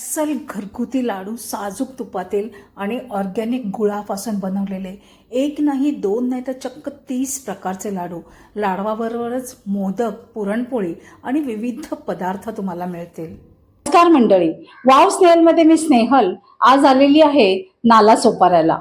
अस्सल घरगुती लाडू साजूक तुपातील आणि ऑर्गॅनिक गुळापासून बनवलेले. एक नाही दोन नाही तर चक्क तीस प्रकारचे लाडू. लाडवाबरोबरच मोदक पुरणपोळी आणि विविध पदार्थ तुम्हाला मिळतील. नमस्कार मंडळी. वाव स्नेहलमध्ये मी स्नेहल. आज आलेली आहे नाला सोपाऱ्याला.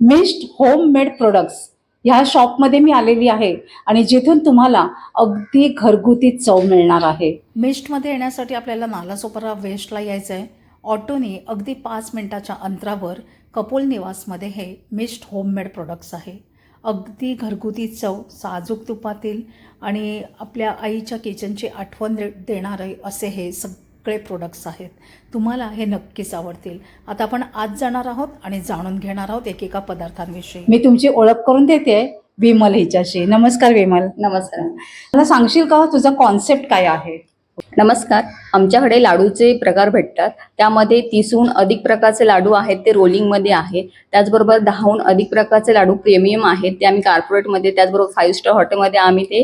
Mist home made products. ह्या शॉपमध्ये मी आलेली आहे आणि जिथून तुम्हाला अगदी घरगुती चव मिळणार आहे. मिस्टमध्ये येण्यासाठी आपल्याला नालासोपारा वेस्टला यायचं आहे ऑटोने अगदी पाच मिनिटाच्या अंतरावर कपोल निवासमध्ये हे मिस्ट होममेड प्रोडक्ट्स आहे. अगदी घरगुती चव साजूक तुपातील आणि आपल्या आईच्या किचनची आठवण दे देणारे असे हे सगळे प्रोडक्ट्स आहेत. तुम्हाला हे नक्कीच आवडतील. आता आपण आज जाणार आहोत आणि जाणून घेणार आहोत एकेका पदार्थांविषयी. मी तुमची ओळख करून देते विमल हिच्याशी. नमस्कार विमल. नमस्कार. मला सांगशील का तुझा कॉन्सेप्ट काय आहे? नमस्कार. आमच्याकडे लाडूचे प्रकार भेटतात. त्यामध्ये तीसहून अधिक प्रकारचे लाडू आहेत ते रोलिंगमध्ये आहे. त्याचबरोबर दहाहून अधिक प्रकारचे लाडू प्रीमियम आहेत ते आम्ही कार्पोरेटमध्ये त्याचबरोबर फाईव्ह स्टार हॉटेलमध्ये आम्ही ते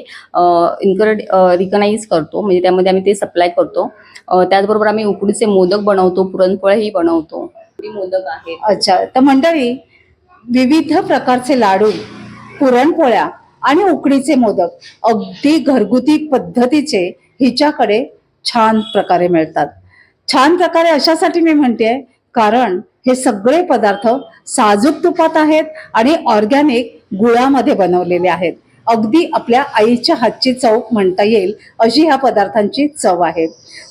इन्करेड रिकनाईज करतो. म्हणजे त्यामध्ये आम्ही ते सप्लाय करतो. त्याचबरोबर आम्ही उकडीचे मोदक बनवतो पुरणपोळ्याही बनवतो. मोदक आहे अच्छा. तर मंडळी विविध प्रकारचे लाडू पुरणपोळ्या आणि उकडीचे मोदक अगदी घरगुती पद्धतीचे हिच्याकडे छान प्रकारे मिळतात. छान प्रकारे अशासाठी मी म्हणते कारण हे सगळे पदार्थ साजूक तुपात आहेत आणि ऑर्गॅनिक गुळामध्ये बनवलेले आहेत. अगदी आपल्या आईच्या हातची चव म्हणता येईल अशी ह्या पदार्थांची चव आहे.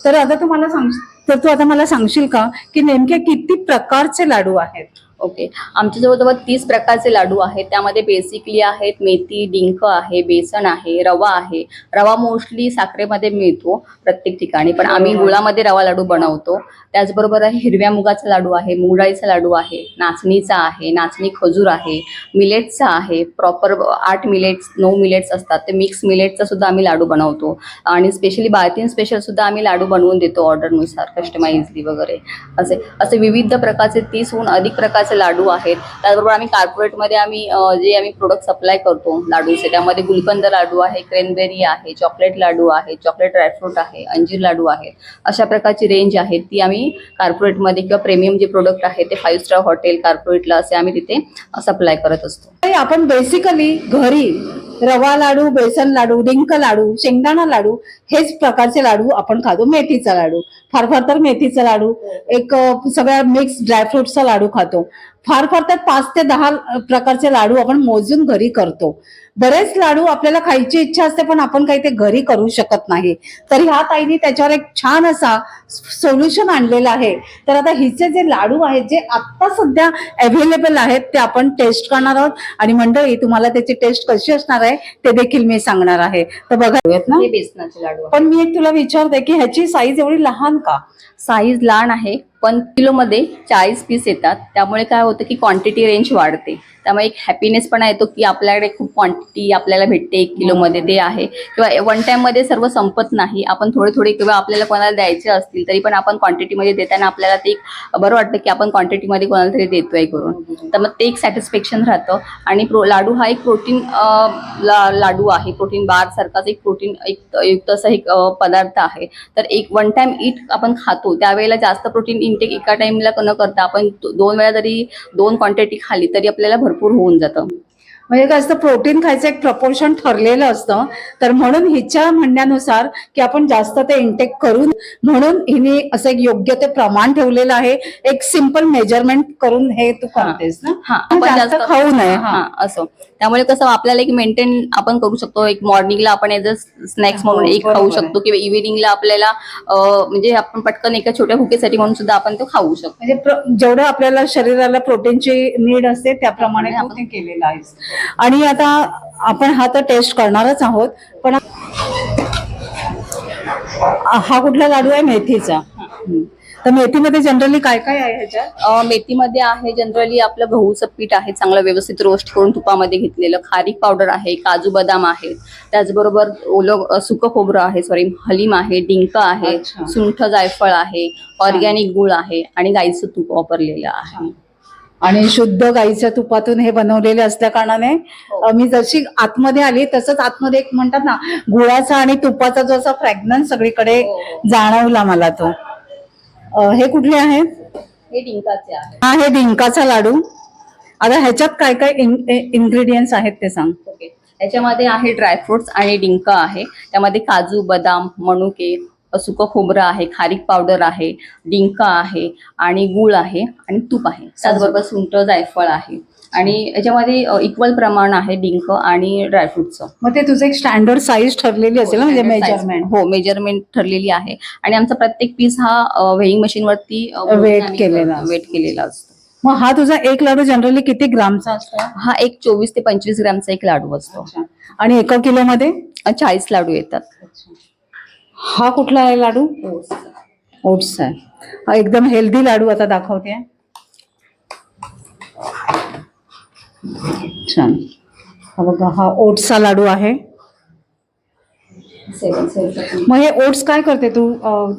तर आता तुम्हाला सांग तर तू आता मला सांगशील का की नेमके किती प्रकारचे लाडू आहेत? ओके आमच्या जवळजवळ तीस प्रकारचे लाडू आहेत. त्यामध्ये बेसिकली आहेत मेथी डिंक आहे बेसन आहे रवा आहे. रवा मोस्टली साखरेमध्ये मिळतो प्रत्येक ठिकाणी पण आम्ही गुळामध्ये रवा लाडू बनवतो. त्याचबरोबर आहे हिरव्या मुगाचा लाडू आहे मूग डाळीचा लाडू आहे नाचणीचा आहे नाचणी खजूर आहे मिलेट्सचा आहे. प्रॉपर आठ मिलेट्स नऊ मिलेट्स असतात. ते मिक्स मिलेटचा सुद्धा आम्ही लाडू बनवतो. आणि स्पेशली बाळतीन स्पेशल सुद्धा आम्ही लाडू बनवून देतो ऑर्डरनुसार कस्टमाइजली वगैरे. असे असे विविध प्रकारचे तीसहून अधिक प्रकारचे लाडू आहेत. त्याचबरोबर आम्ही कार्पोरेटमध्ये आम्ही जे आम्ही प्रोडक्ट सप्लाय करतो लाडूचे त्यामध्ये गुलकंद लाडू आहे क्रेनबेरी आहे चॉकलेट लाडू आहे चॉकलेट ड्रायफ्रूट आहे अंजीर लाडू आहे अशा प्रकारची रेंज आहे ती आम्ही कार्पोरेटमध्ये किंवा प्रीमियम जे प्रोडक्ट आहे ते फाईव्ह स्टार हॉटेल कार्पोरेटला असे आम्ही तिथे सप्लाय करत असतो. आपण बेसिकली घरी रवा लाडू बेसन लाडू डिंक लाडू शेंगदाणा लाडू हेच प्रकारचे लाडू आपण खातो. मेथीचा लाडू. फार फार तर मेथीचा लाडू. एक सगळ्या मिक्स ड्रायफ्रुटचा लाडू खातो. फार फार तर पाच ते दहा प्रकारचे लाडू आपण मोजून घरी करतो. बरेच लाडू आपल्याला खायची इच्छा असते पण आपण काही ते घरी करू शकत नाही. तर ह्या ताईने त्याच्यावर एक छान असा सोल्युशन आणलेलं आहे. तर आता हिचे जे लाडू आहेत जे आत्ता सध्या अवेलेबल आहेत ते आपण टेस्ट करणार आहोत. आणि मंडळी तुम्हाला त्याची टेस्ट कशी असणार आहे ते देखील मी सांगणार आहे. तर बघा ना? बेसनाचे लाडू. पण मी एक तुला विचारते की ह्याची साईज एवढी लहान का? साईज लहान आहे. पण किलोमध्ये चाळीस पीस येतात. त्यामुळे काय होतं की क्वांटिटी रेंज वाढते. त्यामुळे एक हॅपीनेस पण येतो की आपल्याकडे खूप क्वांटिटी आपल्याला भेटते. एक किलोमध्ये ते आहे. किंवा वन टाईममध्ये सर्व संपत नाही. आपण थोडे थोडे किंवा आपल्याला कोणाला द्यायचे असतील तरी पण आपण क्वांटिटीमध्ये देताना आपल्याला ते एक बरं वाटतं की आपण क्वांटिटीमध्ये कोणाला तरी देतोय करून. तर मग ते एक सॅटिस्फॅक्शन राहतं. आणि प्रो लाडू हा एक प्रोटीन ला लाडू आहे. प्रोटीन बार सारखाच एक प्रोटीन एक युक्त असा एक पदार्थ आहे. तर एक वन टाइम ईट आपण खातो. त्यावेळेला जास्त प्रोटीन इंटेक एका टाइमला न करता आपण दोन वेळा जरी दोन क्वांटिटी खाली तरी आपल्याला भरपूर होऊन जातं. म्हणजे काय असतं प्रोटीन खायचं एक प्रपोर्शन ठरलेलं असतं. तर म्हणून हिच्या म्हणण्यानुसार की आपण जास्त ते इंटेक करून म्हणून हिने असं एक योग्य ते प्रमाण ठेवलेलं आहे. एक सिंपल मेजरमेंट करून हे तू करतेस ना. हा. आपण जास्त खाऊ नये. असं. त्यामुळे कसं आपल्याला एक मेंटेन आपण करू शकतो. एक मॉर्निंगला आपण एज अ स्नॅक्स म्हणून हो, एक खाऊ आहे. शकतो किंवा इव्हिनिंगला आपल्याला म्हणजे आपण पटकन एका छोट्या भुकेसाठी म्हणून सुद्धा आपण तो खाऊ शकतो. म्हणजे जेवढं आपल्याला शरीराला प्रोटीनची नीड असते त्याप्रमाणे ते केलेलं आहेस. आणि आता आपण हा तर टेस्ट करणारच आहोत पण हा कुठला लाडू आहे मेथीचा. तर मेथीमध्ये जनरली काय काय आहे ह्याच्यात? मेथीमध्ये आहे जनरली आपलं गहूचं पीठ आहे चांगलं व्यवस्थित रोस्ट करून तुपामध्ये घेतलेलं. खारीक पावडर आहे काजू बदाम आहे त्याचबरोबर ओलं सुकं खोबरं आहे सॉरी हलीम आहे डिंक आहे. सुंठ जायफळ आहे ऑर्गॅनिक गुळ आहे आणि गाईचं तूप वापरलेलं आहे. आणि शुद्ध गाईच्या तुपातून हे बनवलेले असल्या कारणाने अ, मी जशी आतमध्ये आली तसंच आतमध्ये एक म्हणतात ना गुळाचा आणि तुपाचा जो असा फ्रॅग्रन्स सगळीकडे हो, हो. जाणवला मला तो. हे कुठले आहेत? हे डिंकाचे आहे हा हे डिंकाचा लाडू. आता ह्याच्यात काय काय इन्ग्रेडियंट्स आहेत ते सांग. ओके. याच्यामध्ये आहे ड्रायफ्रुट्स आणि डिंक आहे. त्यामध्ये काजू बदाम मनुके सुकं खोबरं आहे खारीक पावडर आहे डिंक आहे आणि गुळ आहे आणि तूप आहे. त्याचबरोबर सुंठ जायफळ आहे. आणि याच्यामध्ये इक्वल प्रमाण आहे डिंक आणि ड्रायफ्रुटचं मग ते तुझं एक स्टँडर्ड साईज ठरलेली असेल ना? म्हणजे. मेजरमेंट हो मेजरमेंट ठरलेली आहे. आणि आमचा प्रत्येक पीस हा वेईंग मशीन वरती Weight केलेला. वेट केलेला असतो. मग हा तुझा एक लाडू जनरली किती ग्रामचा असतो? हा एक चोवीस ते पंचवीस ग्रामचा एक लाडू असतो. आणि एका किलो मध्ये चाळीस लाडू येतात. हा कुठला आहे लाडू? ओट्स आहे. हा एकदम हेल्दी लाडू आता दाखवते. छान. हा बघा हा ओट्सचा लाडू आहे. मग हे ओट्स काय करते तू?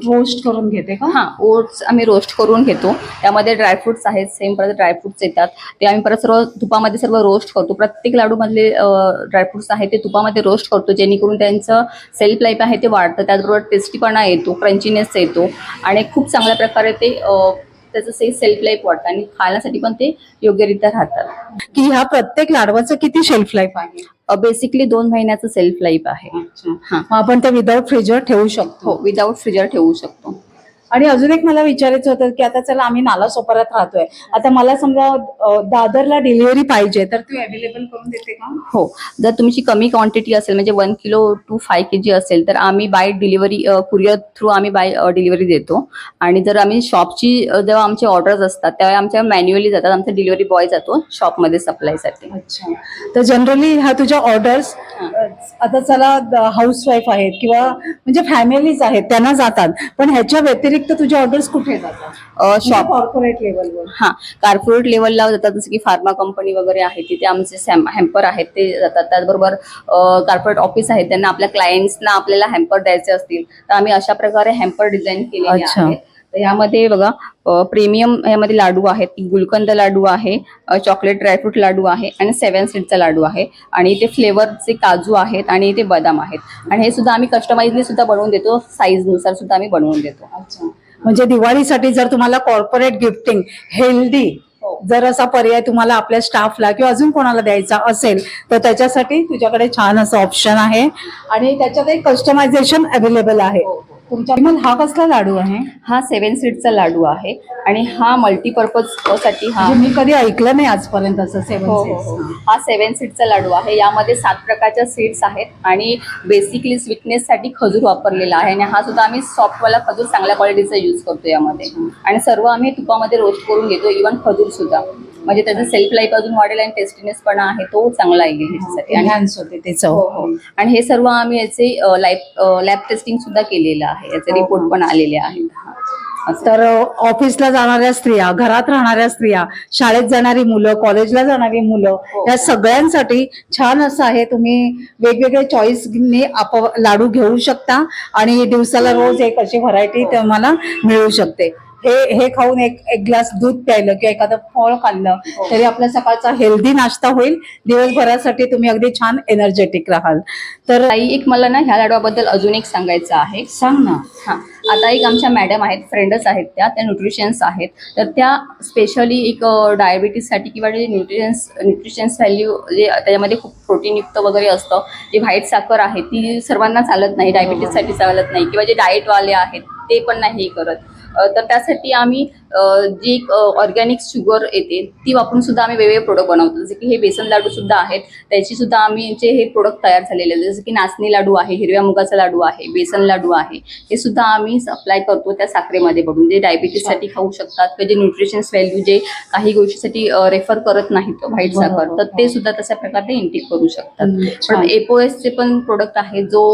रोस्ट करून घेते का? हा ओट्स आम्ही रोस्ट करून घेतो. त्यामध्ये ड्रायफ्रुट्स आहेत सेम परत ड्रायफ्रुट्स येतात. ते आम्ही परत सर्व तुपामध्ये सर्व रोस्ट करतो. प्रत्येक लाडू मधले ड्रायफ्रुट्स आहेत ते तुपामध्ये रोस्ट करतो. जेणेकरून त्यांचं सेल्फ लाईफ आहे ते वाढतं. त्याचबरोबर टेस्टीपणा येतो क्रंचीनेस येतो. आणि खूप चांगल्या प्रकारे ते त्याचं से सेल्फ लाईफ वाढतं आणि खाण्यासाठी पण ते योग्यरित्या राहतात. की ह्या प्रत्येक लाडवाचं किती शेल्फ लाईफ आहे बेसिकली दोन महिन्याचं सेल्फ लाईफ आहे हा. मग आपण ते विदाउट फ्रीजर ठेवू शकतो. हो विदाऊट फ्रीजर ठेवू शकतो. आणि अजून एक मला विचारायचं होतं की आता चला आम्ही नाला सोपारात राहतोय. आता मला समजा दादरला डिलिव्हरी पाहिजे तर तू अवेलेबल करून देते का? हो. जर तुमची कमी क्वांटिटी असेल म्हणजे one kilo two five K G असेल तर आम्ही बाय डिलिव्हरी कुरिअर थ्रू आम्ही बाय डिलिव्हरी देतो. आणि जर आम्ही शॉपची जेव्हा आमचे ऑर्डर्स असतात तेव्हा आमच्या मॅन्युअली जातात आमचा डिलिव्हरी बॉय जातो शॉपमध्ये सप्लायसाठी अच्छा. तर जनरली ह्या तुझ्या ऑर्डर्स आता चला हाऊस वाईफ आहेत किंवा म्हणजे फॅमिलीज आहेत त्यांना जातात. पण ह्याच्या व्यतिरिक्त तुझ्या ऑर्डर्स कुठे जातात? शॉप कॉर्पोरेट लेवलवर हा कार्पोरेट लेवलला जातात जसं की फार्मा कंपनी वगैरे आहे तिथे आमचे हॅम्पर आहेत ते जातात. त्याचबरोबर कार्पोरेट ऑफिस आहेत त्यांना आपल्या क्लायंट्सना आपल्याला हॅम्पर द्यायचे असतील. तर आम्ही अशा प्रकारे हॅम्पर डिझाईन केलेले अच्छा. आहेत. तर यामध्ये बघा प्रीमियम यामध्ये लाडू आहेत. गुलकंद लाडू आहे चॉकलेट ड्रायफ्रूट लाडू आहे आणि सेवन सीडचा लाडू आहे. आणि ते फ्लेवरचे काजू आहेत आणि ते बदाम आहेत. आणि हे सुद्धा आम्ही कस्टमाइजली सुद्धा बनवून देतो. साईजनुसार सुद्धा आम्ही बनवून देतो. अच्छा. म्हणजे दिवाळीसाठी जर तुम्हाला कॉर्पोरेट गिफ्टिंग हेल्दी हो. जर असा पर्याय तुम्हाला आपल्या स्टाफला किंवा अजून कोणाला द्यायचा असेल तर त्याच्यासाठी तुझ्याकडे छान असं ऑप्शन आहे. आणि त्याच्यात एक कस्टमायझेशन अवेलेबल आहे. हो, तुमच्या हा कसला लाडू आहे? हा सेवन सीडचा लाडू आहे आणि हा मल्टीपर्पजसाठी हा म्हणजे मी कधी ऐकलं नाही आजपर्यंत असं हो, हो, हो. सेवन हा. सेवन सीडचा लाडू आहे. यामध्ये सात प्रकारच्या सीड्स आहेत आणि बेसिकली स्वीटनेस साठी खजूर वापरलेला आहे. आणि हा सुद्धा आम्ही सॉफ्टवाला खजूर चांगल्या क्वालिटीचा यूज करतो यामध्ये. आणि सर्व आम्ही तुपामध्ये रोस्ट करून घेतो इव्हन खजूर सुद्धा. म्हणजे त्याचं सेल्फ लाईफ अजून वाढेल आणि टेस्टीनेस पण आहे तो चांगला येईल ह्याच्यासाठी. आणि एनहान्स होते ते चव. हो हो. आणि हे सर्व आम्ही याचे लाईफ लॅब टेस्टिंग सुद्धा केलेलं आहे. याचे हो, रिपोर्ट पण आलेले आहेत. हा. तर ऑफिसला जाणाऱ्या स्त्रिया घरात राहणाऱ्या स्त्रिया शाळेत जाणारी मुलं कॉलेजला जाणारी मुलं हो. या सगळ्यांसाठी छान असं आहे. तुम्ही वेगवेगळे चॉईसने आप लाडू घेऊ शकता आणि दिवसाला रोज एक अशी व्हरायटी तुम्हाला मिळू शकते. हे हे खाऊन एक एक ग्लास दूध प्यायलं किंवा एखादं फळ खाल्लं हो. तरी आपल्या सकाळचा हेल्दी नाश्ता होईल. दिवसभरासाठी तुम्ही अगदी छान एनर्जेटिक राहाल. तर ताई एक मला ना ह्या लाडवाबद्दल अजून एक सांगायचं आहे. सांग ना. हा. आता एक आमच्या मॅडम आहेत फ्रेंडच आहेत त्या त्या न्यूट्रिशन्स आहेत. तर त्या स्पेशली एक डायबिटीससाठी किंवा जे न्यूट्रिशन्स न्यूट्रिशन्स व्हॅल्यू जे त्याच्यामध्ये खूप प्रोटीनयुक्त वगैरे असतं जे व्हाईट साखर आहे ती सर्वांना चालत नाही डायबिटीससाठी चालत नाही. किंवा जे डाएटवाले आहेत ते पण नाही हे करत. तर त्यासाठी आम्ही जी एक ऑर्गॅनिक शुगर येते ती वापरून सुद्धा आम्ही वेगवेगळे प्रोडक्ट बनवतो. जसे की हे बेसन लाडू सुद्धा आहेत त्याची सुद्धा आम्ही जे हे प्रोडक्ट तयार झालेले आहेत जसं की नाचणी लाडू आहे हिरव्या मुगाचा लाडू आहे बेसन लाडू आहे हे सुद्धा आम्ही सप्लाय करतो त्या साखरेमध्ये पडून. जे डायबिटीससाठी खाऊ शकतात किंवा जे न्यूट्रिशन्स व्हॅल्यू जे काही गोष्टीसाठी रेफर करत नाहीत व्हाईट साखर. तर ते सुद्धा तशा प्रकारे इंटेक करू शकतात. पण एपोएसचे पण प्रोडक्ट आहे जो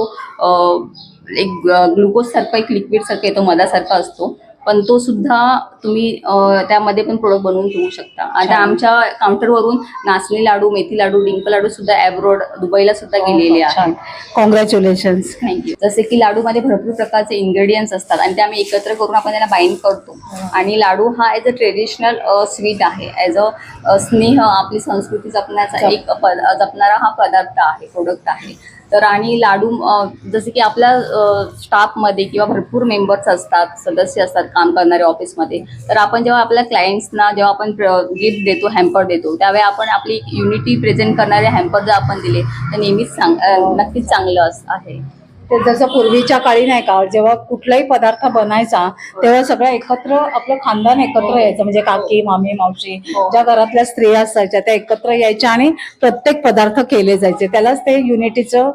एक ग्लुकोज सारखा एक लिक्विड सारखा येतो मधासारखा असतो. पण तो सुद्धा तुम्ही त्यामध्ये पण प्रोडक्ट बनवून घेऊ शकता. आता. आमच्या काउंटरवरून नाचणी लाडू मेथी लाडू डिंक लाडू सुद्धा ॲब्रोड दुबईला सुद्धा गेलेले आहेत. कॉंग्रॅच्युलेशन थँक्यू जसे की लाडूमध्ये भरपूर प्रकारचे इन्ग्रेडियंट्स असतात आणि ते आम्ही एकत्र करून आपण त्याला बाइंड करतो. आणि लाडू हा ॲज अ ट्रेडिशनल स्वीट आहे ॲज अ स्नेह आपली संस्कृती जपण्याचा एक जपणारा हा पदार्थ आहे प्रोडक्ट आहे. तर आणि लाडू जसे की आपल्या स्टाफमध्ये किंवा भरपूर मेंबर्स असतात सदस्य असतात काम करणारे ऑफिसमध्ये तर आपण जेव्हा आपल्या क्लायंट्सना जेव्हा आपण गिफ्ट देतो हॅम्पर देतो त्यावेळी आपण आपली युनिटी प्रेझेंट करणारे हॅम्पर जर आपण दिले तर नेहमीच सांग नक्कीच चांगलं आहे. ते जसं पूर्वीच्या काळी नाही का जेव्हा कुठलाही पदार्थ बनायचा तेव्हा सगळं एकत्र आपलं खानदान एकत्र यायचं. म्हणजे काकी मामी मावशी हो. ज्या घरातल्या स्त्रिया असायच्या त्या एकत्र यायच्या आणि प्रत्येक पदार्थ केले जायचे. त्यालाच ते युनिटीचं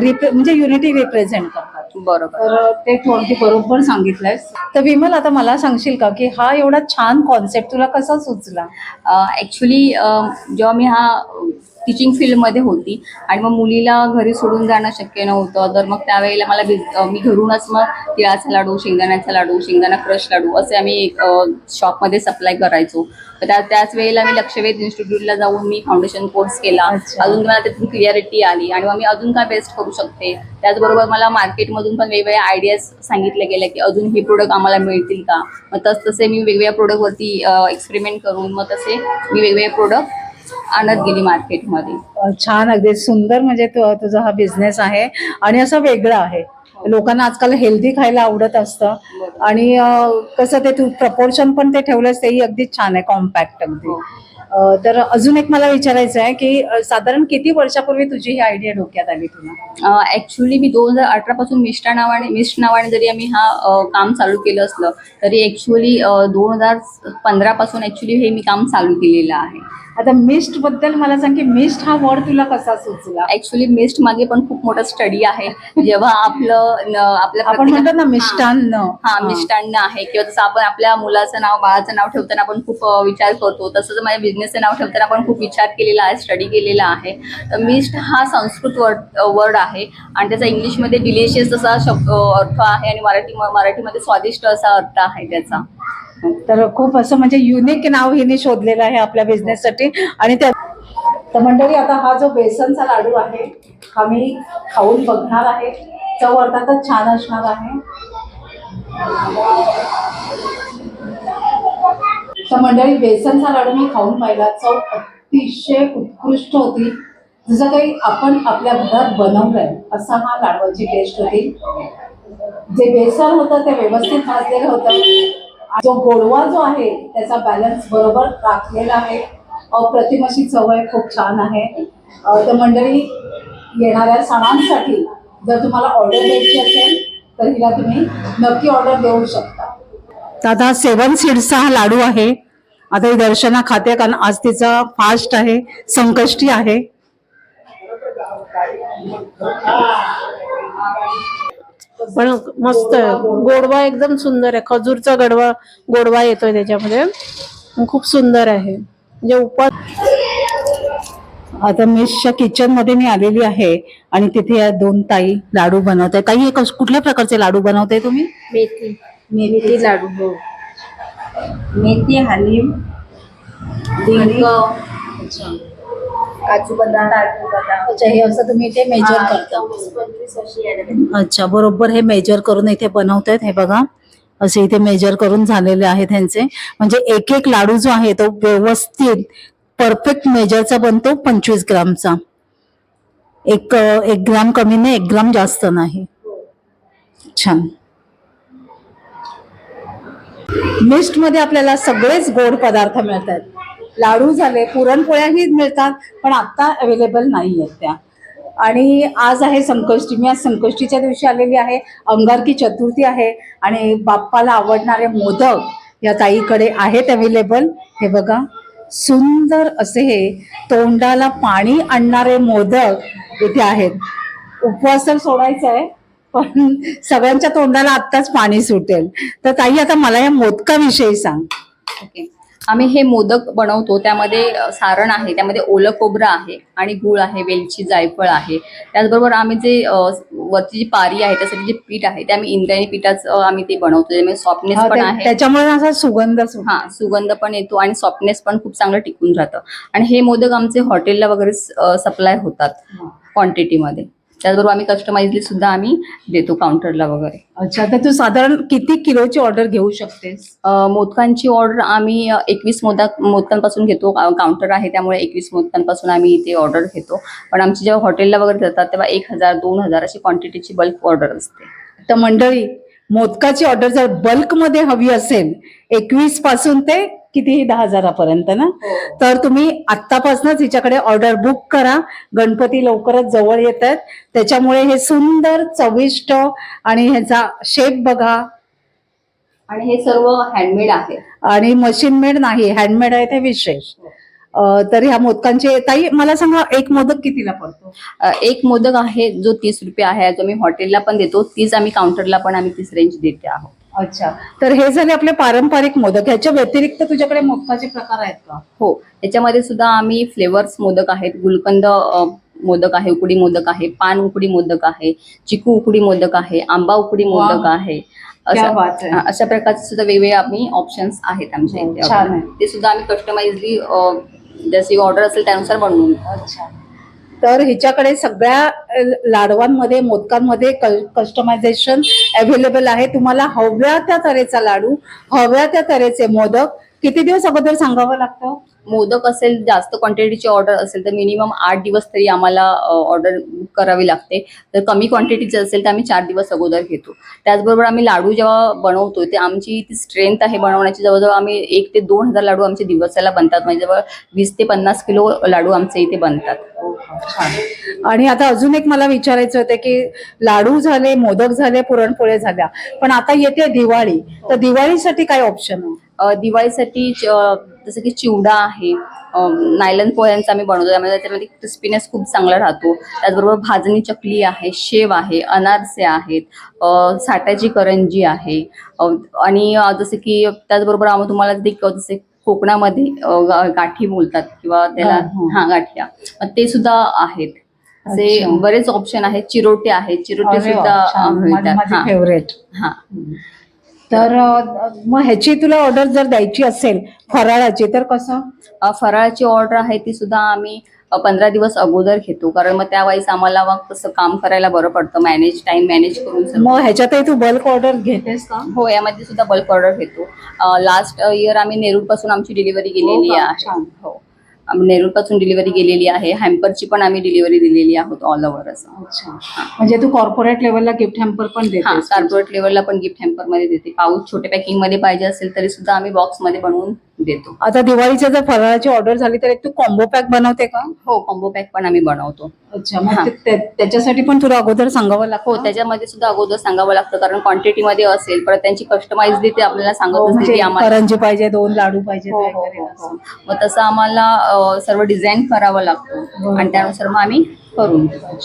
रिप्रे म्हणजे युनिटी रिप्रेझेंट करतात. बरोबर. तर ते थोडी बरोबर सांगितलंयस. तर विमल आता मला सांगशील का की हा एवढा छान कॉन्सेप्ट तुला कसा सुचला? ॲक्च्युली जेव्हा मी हा टीचिंग फील्डमध्ये होती. आणि मग मुलीला घरी सोडून जाणं शक्य नव्हतं. तर मग त्यावेळेला मला बिज- अ, मी घरूनच मग तिळाचा लाडू शेंगदाण्याचा लाडू शेंगदाणा क्रश लाडू असे आम्ही शॉपमध्ये सप्लाय करायचो. तर त्या त्याच वेळेला मी लक्षवेध इन्स्टिट्यूटला जाऊन मी फाउंडेशन कोर्स केला. अजून मला त्यातून क्लिअरिटी आली. आणि मग मी अजून काय बेस्ट करू शकते? त्याचबरोबर मला मार्केटमधून पण वेगवेगळ्या आयडियाज सांगितले गेले की अजून हे प्रोडक्ट आम्हाला मिळतील का? मग तस तसे मी वेगवेगळ्या प्रोडक्टवरती एक्सपेरिमेंट करून मग तसे मी वेगवेगळे प्रोडक्ट आणत गेली मार्केटमध्ये. छान अगदी सुंदर म्हणजे तु- तुझा हा बिझनेस आहे. आणि असा वेगळा आहे. लोकांना आजकाल हेल्दी खायला आवडत असतं. आणि कसं ते तू प्रपोर्शन पण ते ठेवलंस तेही अगदी छान आहे कॉम्पॅक्ट अगदी. अ, तर अजून एक मला विचारायचं आहे की साधारण किती वर्षापूर्वी तुझी ही आयडिया डोक्यात आली तुला? ऍक्च्युली मी दोन हजार अठरा पासून मिष्टा नावाने मिस्ट नावाने जरी आम्ही हा काम चालू केलं असलं तरी ऍक्च्युली दोन हजार पंधरा पासून ऍक्च्युली हे मी काम चालू केलेलं आहे. आता मिस्टबद्दल मला सांग की मिस्ट हा वर्ड तुला कसा सुचला? ऍक्च्युली मिस्ट मागे पण खूप मोठा स्टडी आहे. जेव्हा आपलं आपल्या आपण म्हणतो ना मिष्टान्न. हा मिष्टान्न आहे. किंवा जसं आपण आपल्या मुलाचं नाव बाळाचं नाव ठेवताना आपण खूप विचार करतो. तसंच माझ्या बिझनेसचं नाव ठेवताना आपण खूप विचार केलेला आहे स्टडी केलेला आहे. तर मिस्ट हा संस्कृत वर्ड वर्ड आहे आणि त्याचा इंग्लिशमध्ये डिलिशियस असा शब्द अर्थ आहे आणि मराठी मराठीमध्ये स्वादिष्ट असा अर्थ आहे त्याचा. तर खूप असं म्हणजे युनिक नाव हिने शोधलेलं आहे आपल्या बिझनेससाठी आणि त्या तर मंडळी आता हा जो बेसनचा लाडू आहे हा मी खाऊन बघणार आहे. चव अर्थातच छान असणार आहे. तर मंडळी बेसनचा लाडू मी खाऊन पाहिला. चव अतिशय उत्कृष्ट होती. जसं काही आपण आपल्या घरात बनवलंय असा हा लाडवाची टेस्ट होती. जे बेसन होतं ते व्यवस्थित भाजलेलं होतं. जो गोडवा जो आहे त्याचा बॅलन्स बरोबर राखलेला आहे. अप्रतिम अशी चव आहे खूप छान आहे. तर मंडळी येणाऱ्या सणांसाठी जर तुम्हाला ऑर्डर द्यायची असेल तर हिला तुम्ही नक्की ऑर्डर देऊ शकता. तर आता सेवन सीड्सचा हा लाडू आहे. आता ही दर्शना खाते कारण आज तिचा फास्ट आहे संकष्टी आहे. पण मस्त आहे. गोडवा एकदम सुंदर आहे. खजूरचा गडवा गोडवा येतोय त्याच्यामध्ये. खूप सुंदर आहे. म्हणजे उपास आता मिसच्या किचनमध्ये मी आलेली आहे आणि तिथे या दोन ताई लाडू बनवत आहे ताई कुठल्या प्रकारचे लाडू बनवताय तुम्ही? मेथी. मेथी लाडू हो. मेथी हलीम डिंक काजू बदाम. काजू बदाम. अच्छा हे असं तुम्ही इथे मेजर करता. पंचवीस अशी अच्छा बरोबर हे मेजर करून इथे बनवतायत हे बघा. असे इथे मेजर करून झालेले आहेत त्यांचे म्हणजे एक एक लाडू जो आहे तो व्यवस्थित परफेक्ट मेजरचा बनतो पंचवीस ग्रामचा. एक एक ग्राम कमी नाही एक ग्राम जास्त नाही. छान. मिस्टमध्ये आपल्याला सगळेच गोड पदार्थ मिळतात. लाडू झाले पुरणपोळ्याही मिळतात पण आत्ता अवेलेबल नाही आहेत त्या. आणि आज आहे संकष्टी. मी आज संकष्टीच्या दिवशी आलेली आहे. अंगारकी चतुर्थी आहे आणि बाप्पाला आवडणारे मोदक या ताईकडे आहेत अवेलेबल हे बघा सुंदर असे हे तोंडाला पाणी आणणारे मोदक इथे आहेत. उपवास तर आहे पण सगळ्यांच्या तोंडाला आत्ताच पाणी सुटेल. तर ताई आता मला या मोदकाविषयी सांग. ओके. आम्ही हे मोदक बनवतो. त्यामध्ये सारण आहे त्यामध्ये ओलं खोबरं आहे आणि गूळ आहे वेलची जायफळ आहे. त्याचबरोबर आम्ही जे वरची जी पारी आहे त्यासाठी जे पीठ आहे ते आम्ही इंद्रायणी पिठाचं आम्ही ते बनवतो. त्याच्यामध्ये सॉफ्टनेस पण आहे. त्याच्यामुळे असा सुगंध हा सुगंध पण येतो आणि सॉफ्टनेस पण खूप चांगलं टिकून राहतं आणि हे मोदक आमचे हॉटेलला वगैरे सप्लाय होतात क्वांटिटीमध्ये त्याचबरोबर आम्ही कस्टमाइजली सुद्धा आम्ही देतो काउंटरला वगैरे. अच्छा तर तू साधारण किती किलोची ऑर्डर घेऊ शकतेस? मोदकांची ऑर्डर आम्ही एकवीस मोदक मोदकांपासून घेतो का- काउंटर आहे त्यामुळे एकवीस मोदकांपासून आम्ही इथे ऑर्डर घेतो. पण आमची जेव्हा हॉटेलला वगैरे जातात तेव्हा एक हजार दोन हजार अशी क्वांटिटीची बल्क ऑर्डर असते. तर मंडळी मोदकाची ऑर्डर जर बल्कमध्ये हवी असेल एकवीसपासून ते कितीही दहा हजारापर्यंत ना? तर तुम्ही आत्तापासूनच हिच्याकडे ऑर्डर बुक करा. गणपती लवकरच जवळ येत आहेत त्याच्यामुळे हे सुंदर चविष्ट आणि ह्याचा शेप बघा. आणि हे सर्व हँडमेड आहे. आणि मशीन मेड नाही हँडमेड आहे ते विशेष. अं, तर ह्या मोदकांचे ताई मला सांगा एक मोदक कितीला पडतो? एक मोदक आहे जो तीस रुपये आहे. जो मी हॉटेलला पण देतो. तीच आम्ही काउंटरला पण आम्ही तीच रेंज देते आहोत. अच्छा तर हे झाले आपले पारंपरिक मोदक ह्याच्या व्यतिरिक्त तुझ्याकडे मोदकाचे प्रकार आहेत का हो याच्यामध्ये सुद्धा आम्ही फ्लेवर्स मोदक आहेत गुलकंद अ, मोदक आहे उकडी मोदक आहे पान उकडी मोदक आहे चिकू उकडी मोदक आहे आंबा उकडी वा. मोदक आहे क्या असं बात आहे. अशा प्रकारचे सुद्धा वेगवेगळे आम्ही ऑप्शन्स आहेत आमच्या हो, इथे छान आहे. ते सुद्धा आम्ही कस्टमाइजली जशी ऑर्डर असेल त्यानुसार बनवून. अच्छा तर हिच्याकडे सगळ्या लाडवांमध्ये मोदकांमध्ये कस्टमायझेशन अवेलेबल आहे. तुम्हाला हव्या त्या तऱ्हेचा लाडू हव्या त्या तऱ्हेचे मोदक किती दिवस अगोदर सांगावं लागतं? मोदक असेल जास्त क्वांटिटीची ऑर्डर असेल तर मिनिमम आठ दिवस तरी आम्हाला ऑर्डर करावी लागते. तर कमी क्वांटिटीचे असेल तर आम्ही चार दिवस अगोदर घेतो. त्याचबरोबर आम्ही लाडू जेव्हा बनवतो ते आमची ती स्ट्रेंथ आहे बनवण्याची. जवळजवळ आम्ही एक ते दोन हजार लाडू आमचे दिवसाला बनतात. म्हणजे जवळ वीस ते पन्नास किलो लाडू आमचे इथे बनतात. आणि आता अजून एक मला विचारायचं होतं की लाडू झाले मोदक झाले पुरणपोळ्या झाल्या. पण आता येते दिवाळी. तर दिवाळीसाठी काय ऑप्शन आहे? दिवाळीसाठी जसं की चिवडा आहे नायलन पोह्यांचा आम्ही बनवतो त्यामध्ये त्याच्यामध्ये क्रिस्पीनेस खूप चांगला राहतो. त्याचबरोबर भाजणी चकली आहे शेव आहे अनारसे आहेत अ, साठाची करंजी आहे आणि जसं की त्याचबरोबर आम्ही तुम्हाला जसे कोकणामध्ये गाठी बोलतात किंवा त्याला हा, हा. गाठ्या. ते सुद्धा आहेत. असे. बरेच ऑप्शन आहेत. चिरोटे आहेत. चिरोटे सुद्धा फेवरेट हा. तर मग ह्याची तुला ऑर्डर जर द्यायची असेल फराळाची तर कसं? फराळाची ऑर्डर आहे ती सुद्धा आम्ही पंधरा दिवस अगोदर घेतो. कारण मग त्यावेळेस आम्हाला मग तसं काम करायला बरं पडतं. मॅनेज टाइम मॅनेज करून. मग ह्याच्यातही तू बल्क ऑर्डर घेतेस का? हो यामध्ये सुद्धा बल्क ऑर्डर घेतो. लास्ट इयर आम्ही नेरूळपासून आमची डिलिव्हरी गेलेली हो? आहे. हो. आम्ही नेरूळपासून डिलिव्हरी गेलेली आहे. हॅम्परची पण आम्ही डिलिव्हरी दिलेली आहोत ऑल ओव्हर असं. अच्छा. म्हणजे तू कॉर्पोरेट लेवलला गिफ्ट हॅम्पर पण हा कार्पोरेट लेवलला पण गिफ्ट हॅम्परमध्ये देते. पाऊस छोटे पॅकिंगमध्ये पाहिजे असेल तरी सुद्धा आम्ही बॉक्समध्ये बनवून देतो आता दिवाळीच्या जर फराळाची ऑर्डर झाली तर एक तू कॉम्बो पॅक बनवते का हो कॉम्बो पॅक पण आम्ही बनवतो अच्छा मग हा. ते- ते- त्याच्यासाठी पण तुला अगोदर सांगावं लागतं हो त्याच्यामध्ये सुद्धा अगोदर सांगावं लागतं कारण क्वांटिटी मध्ये असेल परत त्यांची कस्टमाइज ते आपल्याला सांगत हो, असते म्हणजे की आम्हाला करंजी पाहिजे दोन लाडू पाहिजे हो, हो, हो, असं. हो. मग तसं आम्हाला अ, सर्व डिझाईन करावं लागतं आणि त्यानुसार मग आम्ही करून देतो.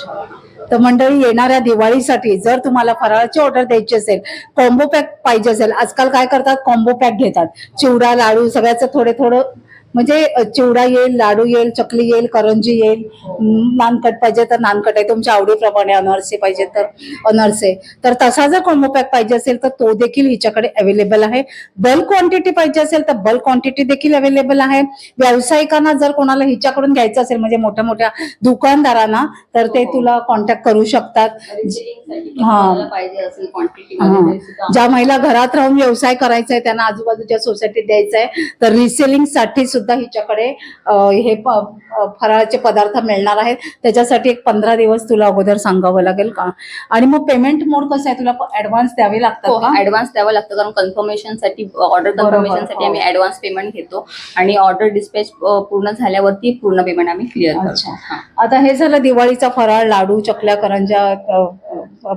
तर मंडळी येणाऱ्या दिवाळीसाठी जर तुम्हाला फराळाची ऑर्डर द्यायची असेल कॉम्बो पॅक पाहिजे असेल आजकाल काय करतात कॉम्बो पॅक घेतात. चिवडा लाडू सगळ्याचं थोडे थोडं म्हणजे चिवडा येईल लाडू येईल चकली येईल करंजी येईल नानकट पाहिजे तर नानकट आहे तुमच्या आवडीप्रमाणे अनारसे पाहिजे तर अनारसे. तर तसा जर कॉम्बो पॅक पाहिजे असेल तर तो देखील हिच्याकडे अवेलेबल आहे. बल्क क्वांटिटी पाहिजे असेल तर बल्क क्वांटिटी देखील अवेलेबल आहे. व्यावसायिकांना जर कोणाला हिच्याकडून घ्यायचं असेल म्हणजे मोठ्या मोठ्या दुकानदारांना तर ते तुला कॉन्टॅक्ट करू शकतात. हा. हा. ज्या महिला घरात राहून व्यवसाय करायचा आहे त्यांना आजूबाजूच्या सोसायटीत द्यायचा आहे तर रिसेलिंगसाठी सुद्धा हिच्याकडे अं, हे प- फराळाचे पदार्थ मिळणार आहेत. त्याच्यासाठी एक पंधरा दिवस तुला अगोदर सांगावं लागेल का? आणि मग पेमेंट मोड कसं आहे? तुला ऍडव्हान्स द्यावे हो लागतात ऍडव्हान्स द्यावं लागतं. कारण कन्फर्मेशनसाठी ऑर्डर बरोबर, कन्फर्मेशनसाठी हो. आम्ही ऍडव्हान्स पेमेंट घेतो. आणि ऑर्डर डिस्पॅच पूर्ण झाल्यावरती पूर्ण पेमेंट आम्ही क्लिअर अच्छा. हा. आता हे झालं दिवाळीचा फराळ लाडू चकल्या करंजा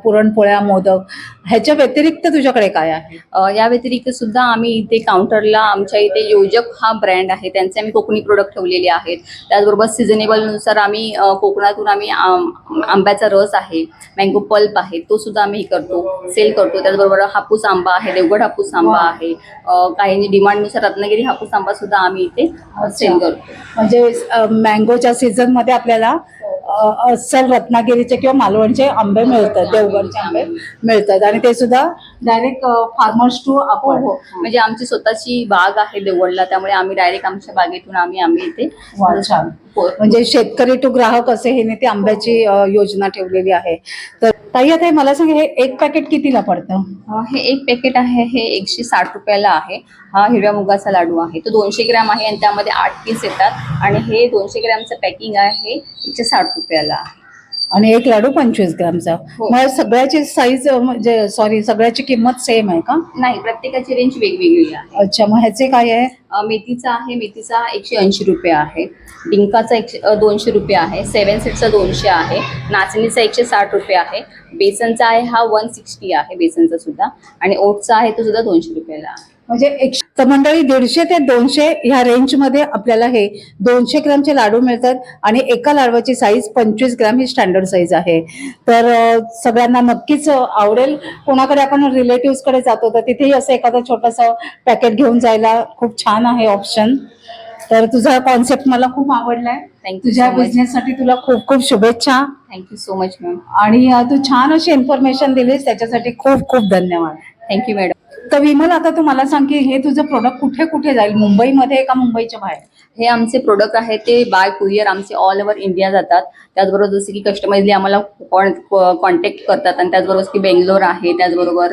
पुरणपोळ्या मोदक. ह्याच्या व्यतिरिक्त तुझ्याकडे काय आहे? या व्यतिरिक्त सुद्धा आम्ही इथे काउंटरला आमच्या इथे योजक हा ब्रँड आहे. त्यांचे आम्ही कोकणी प्रोडक्ट ठेवलेले आहेत. त्याचबरोबर सिझनेबलनुसार आम्ही कोकणातून आम्ही आम- आंब्याचा रस आहे मँगो पल्प आहे तो सुद्धा आम्ही हे करतो सेल करतो. त्याचबरोबर हापूस आंबा आहे देवगड हापूस आंबा. आहे अ, काही डिमांडनुसार रत्नागिरी हापूस आंबा सुद्धा आम्ही इथे सेल करतो. म्हणजे मँगोच्या सीझनमध्ये आपल्याला अस्सल रत्नागिरीचे किंवा मालवणचे आंबे मिळतात देवगडचे आंबे मिळतात आणि ते सुद्धा डायरेक्ट फार्मर्स टू हो आपण हो म्हणजे आमची स्वतःची बाग आहे देवगडला त्यामुळे आम्ही डायरेक्ट आमच्या बागेतून आम्ही आम्ही इथे वा, छान. हो. म्हणजे शेतकरी टू ग्राहक असे हे ते आंब्याची योजना ठेवलेली आहे. तर ताई आता हे मला सांग हे एक पॅकेट कितीला पडतं? हे एक पॅकेट आहे हे एकशे साठ रुपयाला आहे. हा हिरव्या मुगाचा लाडू आहे. तो दोनशे ग्रॅम आहे आणि त्यामध्ये आठ पीस येतात. आणि हे दोनशे ग्रॅमचं पॅकिंग आहे एकशे साठ रुपयाला आहे. आणि एक लाडू पंचवीस ग्रामचा. हो. मग सगळ्याची साईज म्हणजे सॉरी सगळ्याची किंमत सेम आहे का? नाही प्रत्येकाची रेंज वेगवेगळी आहे. अच्छा मग ह्याचे काय आहे? अ, मेथीचा आहे मेथीचा एकशे ऐंशी रुपये आहे. डिंकाचा एकशे अ, दोनशे रुपये आहे. सेवन सीटचा दोनशे आहे. नाचणीचा एकशे साठ रुपये आहे. बेसनचा आहे हा वन सिक्स्टी आहे बेसनचा सुद्धा. आणि ओटचा आहे तो सुद्धा दोनशे रुपयाला आहे. म्हणजे एकशे तर मंडळी दीडशे ते दोनशे ह्या रेंजमध्ये आपल्याला हे दोनशे ग्रामचे लाडू मिळतात आणि एका लाडवाची साईज पंचवीस ग्राम ही स्टँडर्ड साईज आहे. तर सगळ्यांना नक्कीच आवडेल. कोणाकडे आपण रिलेटिव्हकडे जातो तर तिथेही असं एखादं छोटंसं पॅकेट घेऊन जायला खूप छान आहे ऑप्शन तर तुझा कॉन्सेप्ट मला खूप आवडलाय. थँक्यू तुझ्या बिझनेससाठी तुला खूप खूप शुभेच्छा. थँक्यू सो मच मॅम आणि तू छान अशी इन्फॉर्मेशन दिलीस त्याच्यासाठी खूप खूप धन्यवाद. थँक्यू मॅडम तर विमल आता तू मला सांग की हे तुझं प्रोडक्ट कुठे कुठे जाईल? मुंबईमध्ये का मुंबईच्या बाहेर? हे आमचे प्रोडक्ट आहेत ते बाय कुरिअर आमचे ऑल ओव्हर इंडिया जातात. त्याचबरोबर जसं की कस्टमाइजली आम्हाला कॉन्टॅक्ट करतात आणि त्याचबरोबर की बेंगलोर आहे त्याचबरोबर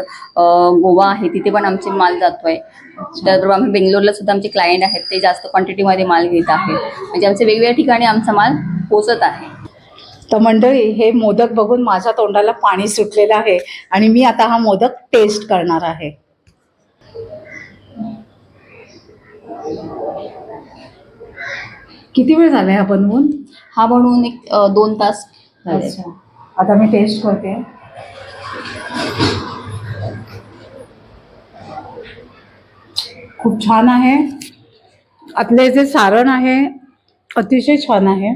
गोवा आहे तिथे पण आमचे माल जातोय. त्याचबरोबर आम्ही बेंगलोरला सुद्धा आमचे क्लायंट आहेत ते जास्त क्वांटिटीमध्ये माल घेत आहेत. म्हणजे आमचे वेगवेगळ्या ठिकाणी आमचा माल पोचत आहे. तर मंडळी हे मोदक बघून माझ्या तोंडाला पाणी सुटलेलं आहे आणि मी आता हा मोदक टेस्ट करणार आहे. किती वेळ झालाय हा बनवून? हा बनवून एक अं, दोन तास झाले. अच्छा. आता मी टेस्ट करते. खूप छान आहे. आतले जे सारण आहे अतिशय छान आहे.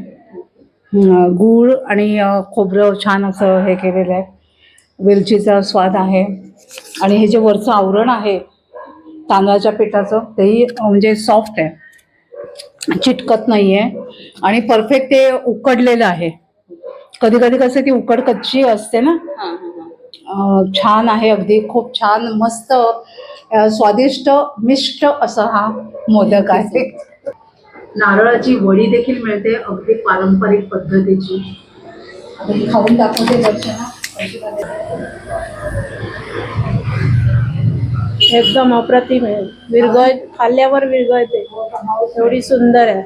गूळ आणि अ, खोबरं छान असं हे केलेलं आहे. वेलचीचा स्वाद आहे. आणि हे जे वरचं आवरण आहे तांदळाच्या पिठाचं तेही म्हणजे सॉफ्ट आहे. चिटकत नाही आहे आणि परफेक्ट ते उकडलेलं आहे. कधी कधी कसं ती उकड कच्ची असते ना? छान आहे अगदी. खूप छान मस्त स्वादिष्ट मिष्ट असा हा मोदक आहे. नारळाची वडी देखील मिळते अगदी पारंपरिक पद्धतीची. खाऊन दाखवते दर्शना एकदम अप्रतिम आहे. विरगळ खाल्ल्यावर विरगळते एवढी सुंदर आहे.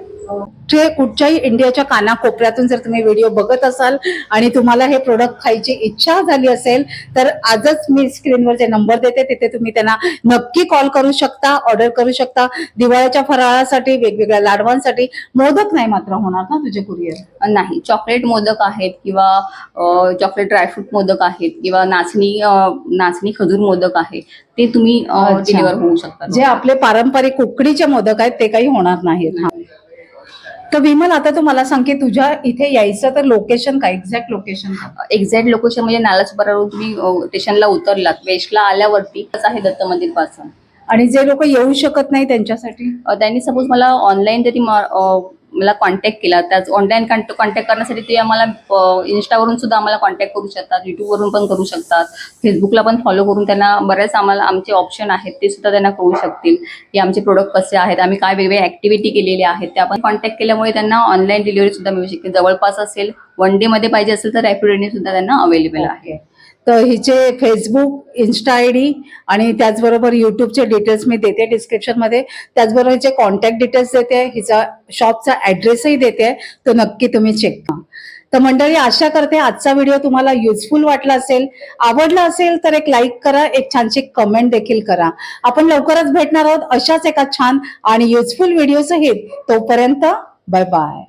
जे कुठच्याही इंडियाच्या कानाकोपऱ्यातून जर तुम्ही व्हिडिओ बघत असाल आणि तुम्हाला हे प्रोडक्ट खायची इच्छा झाली असेल तर आजच मी स्क्रीनवर जे नंबर देते तिथे तुम्ही त्यांना नक्की कॉल करू शकता ऑर्डर करू शकता दिवाळीच्या फराळासाठी वेगवेगळ्या लाडवांसाठी मोदक नाही मात्र होणार ना तुझे कुरिअर नाही चॉकलेट मोदक आहेत किंवा चॉकलेट ड्रायफ्रूट मोदक आहेत किंवा नाचणी नाचणी खजूर मोदक आहे ते तुम्ही. डिलिव्हर होऊ शकतात जे आपले पारंपरिक उकडीचे मोदक आहेत ते काही होणार नाहीत. तर विमल आता तू मला सांग की तुझ्या इथे यायचं तर लोकेशन काय? एक्झॅक्ट लोकेशन एक्झॅक्ट लोकेशन म्हणजे नालासोपारावरून तुम्ही अ, स्टेशनला उतरलात. वेस्टला आल्यावरती आहे दत्त मंदिरपासून आणि जे लोक येऊ शकत नाही त्यांच्यासाठी? त्यांनी सपोज मला ऑनलाईन जरी मला कॉन्टॅक्ट केला. त्याच ऑनलाईन कॉन्टॅक्ट करण्यासाठी ते आम्हाला इन्स्टावरून सुद्धा आम्हाला कॉन्टॅक्ट करू शकतात युट्यूबवरून पण करू शकतात. फेसबुकला पण फॉलो करून त्यांना बरेच आम्हाला आमचे ऑप्शन आहेत ते सुद्धा त्यांना कळू शकतील की आमचे प्रोडक्ट कसे आहेत आम्ही काय वेगवेगळ्या ऍक्टिव्हिटी केलेल्या आहेत. त्या आपण कॉन्टॅक्ट केल्यामुळे त्यांना ऑनलाईन डिलिव्हरी सुद्धा मिळू शकते. जवळपास असेल वन डे मध्ये पाहिजे असेल तर रॅपिडोनी सुद्धा त्यांना अवेलेबल आहे. तर हिचे फेसबुक इन्स्टा आय डी आणि त्याचबरोबर यूट्यूबचे डिटेल्स मी देते डिस्क्रिप्शनमध्ये त्याचबरोबर हिचे कॉन्टॅक्ट डिटेल्स देते हिचा शॉपचा ॲड्रेसही देते तो नक्की तुम्ही चेक करा. तर मंडळी आशा करते आजचा व्हिडिओ तुम्हाला युजफुल वाटला असेल. आवडला असेल तर एक लाईक करा एक छानशी कमेंट देखील करा. आपण लवकरच भेटणार आहोत अशाच एका छान आणि युजफुल व्हिडिओ सहित. तोपर्यंत बाय बाय